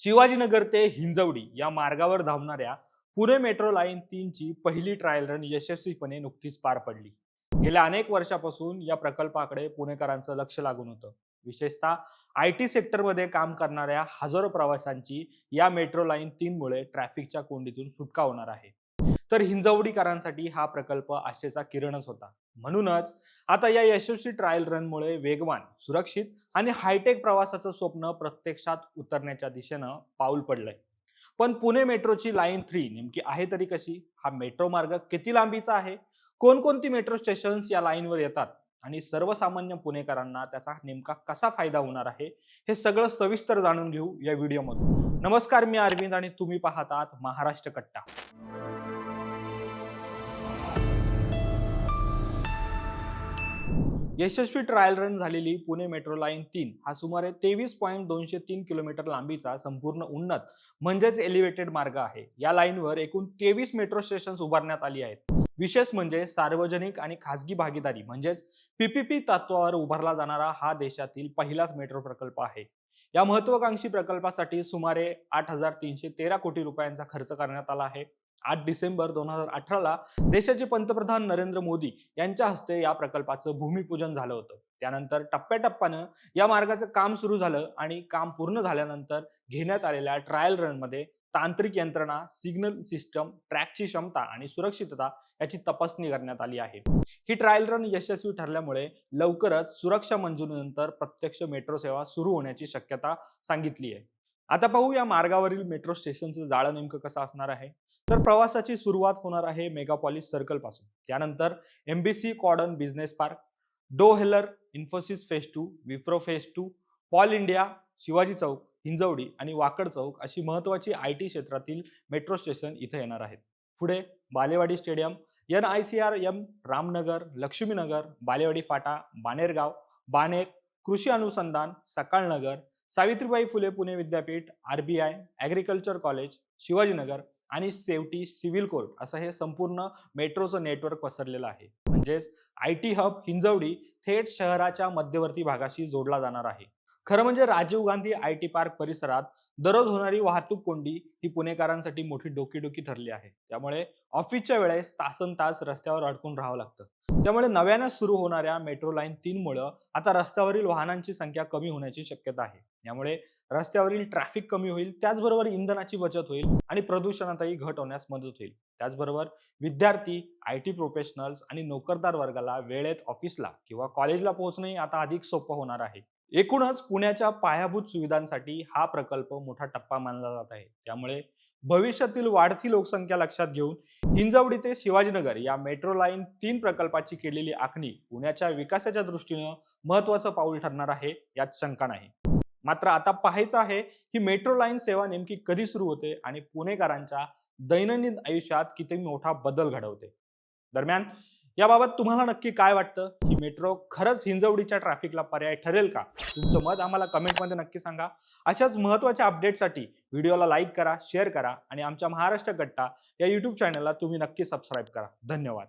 शिवाजीनगर ते हिंजवडी या मार्गावर धावणाऱ्या पुणे मेट्रो लाईन तीनची पहिली ट्रायल रन यशस्वीपणे नुकतीच पार पडली. गेल्या अनेक वर्षापासून या प्रकल्पाकडे पुणेकरांचं लक्ष लागून होतं. विशेषतः आय टी सेक्टरमध्ये काम करणाऱ्या हजारो प्रवाशांची या मेट्रो लाईन तीनमुळे ट्रॅफिकच्या कोंडीतून सुटका होणार आहे. तर हिंजवडीकरांसाठी हा प्रकल्प आशेचा किरणच होता. म्हणूनच आता या यशस्वी ट्रायल रनमुळे वेगवान सुरक्षित आणि हायटेक प्रवासाचं स्वप्न प्रत्यक्षात उतरण्याच्या दिशेनं पाऊल पडलंय. पण पुणे मेट्रोची लाईन थ्री नेमकी आहे तरी कशी? हा मेट्रो मार्ग किती लांबीचा आहे? कोणकोणती मेट्रो स्टेशन्स या लाईनवर येतात? आणि सर्वसामान्य पुणेकरांना त्याचा नेमका कसा फायदा होणार आहे? हे सगळं सविस्तर जाणून घेऊ या व्हिडिओमधून नमस्कार मी अरविंद आणि तुम्ही पाहतात महाराष्ट्र कट्टा. यशस्वी ट्रायल रन झालेली पुणे मेट्रो लाईन तीन. हा सुमारे तेवीस पॉईंट दोनशे तीन किलोमीटर लांबीचा संपूर्ण उन्नत म्हणजेच एलिव्हेटेड मार्ग आहे. या लाईनवर एकूण तेवीस मेट्रो स्टेशन्स उभारण्यात आली आहेत. विशेष म्हणजे सार्वजनिक आणि खासगी भागीदारी म्हणजेच पीपीपी तत्वावर उभारला जाणारा हा देशातील पहिलाच मेट्रो प्रकल्प आहे. या महत्वाकांक्षी प्रकल्पासाठी सुमारे आठ हजार तीनशे तेरा कोटी रुपयांचा खर्च करण्यात आला आहे. आठ डिसेंबर दोन हजार अठराला देशाचे पंतप्रधान नरेंद्र मोदी यांच्या हस्ते या प्रकल्पाचं भूमिपूजन झालं होतं. त्यानंतर टप्प्याटप्प्यानं या मार्गाचं काम सुरू झालं आणि काम पूर्ण झाल्यानंतर घेण्यात आलेल्या ट्रायल रनमध्ये तांत्रिक यंत्रणा सिग्नल सिस्टम ट्रॅकची क्षमता आणि सुरक्षितता याची तपासणी करण्यात आली आहे. ही ट्रायल रन यशस्वी ठरल्यामुळे लवकरच सुरक्षा मंजुरीनंतर प्रत्यक्ष मेट्रो सेवा सुरू होण्याची शक्यता सांगितली आहे. आता पाहू या मार्गावरील मेट्रो स्टेशनचं जाळं नेमकं कसं असणार आहे. तर प्रवासाची सुरुवात होणार आहे मेगापॉलिस सर्कलपासून. त्यानंतर MBC Quadron business park Dohler Infosys phase two Wipro phase two Pall India Shivaji Chowk Hinjawadi आणि वाकड चौक अशी महत्वाची आय टी क्षेत्रातील मेट्रो स्टेशन इथे येणार आहेत. पुढे Balewadi stadium N I C R M Ramnagar Laxminagar Balewadi Phata Banergaon Baner Krishi Anusandhan Sakalnagar Savitribai Phule Pune Vidyapeeth R B I agriculture college Shivajinagar आणि सेवटी सिव्हिल कोर्ट असं हे संपूर्ण मेट्रोचं नेटवर्क पसरलेलं आहे. म्हणजेच आय टी हब हिंजवडी थेट शहराच्या मध्यवर्ती भागाशी जोडला जाणार आहे. खरं म्हणजे Rajiv Gandhi I T park परिसरात दररोज होणारी वाहतूक कोंडी ही पुणेकरांसाठी मोठी डोकीडोकी ठरली आहे. त्यामुळे ऑफिसच्या वेळेस तासन तास रस्त्यावर अडकून राहावं लागतं. त्यामुळे नव्याने सुरू होणाऱ्या मेट्रो लाईन तीन मुळे आता रस्त्यावरील वाहनांची संख्या कमी होण्याची शक्यता आहे. यामुळे रस्त्यावरील ट्रॅफिक कमी होईल त्याचबरोबर इंधनाची बचत होईल आणि प्रदूषणातही घट होण्यास मदत होईल. त्याचबरोबर विद्यार्थी आय टी प्रोफेशनल्स आणि नोकरदार वर्गाला वेळेत ऑफिसला किंवा कॉलेजला पोहोचणंही आता अधिक सोपं होणार आहे. एकूणच पुण्याच्या पायाभूत सुविधांसाठी हा प्रकल्प मोठा टप्पा मानला जात आहे. त्यामुळे भविष्यातील वाढती लोकसंख्या लक्षात घेऊन हिंजवडी ते शिवाजीनगर या मेट्रो लाईन तीन प्रकल्पाची केलेली आखणी पुण्याच्या विकासाच्या दृष्टीनं महत्वाचं पाऊल ठरणार आहे यात शंका नाही. मात्र आता पाहायचं आहे की मेट्रो लाईन सेवा नेमकी कधी सुरू होते आणि पुणेकरांच्या दैनंदिन आयुष्यात किती मोठा बदल घडवते. दरम्यान याबाबत तुम्हाला नक्की काय वाटतं? ही मेट्रो खरंच हिंजवडीच्या ट्रॅफिकला पर्याय ठरेल का? तुमचं मत आम्हाला कमेंटमध्ये नक्की सांगा. अशाच महत्त्वाच्या अपडेटसाठी व्हिडिओला लाईक करा शेअर करा आणि आमच्या महाराष्ट्र गट्टा या यूट्यूब चॅनलला तुम्ही नक्की सबस्क्राईब करा. धन्यवाद.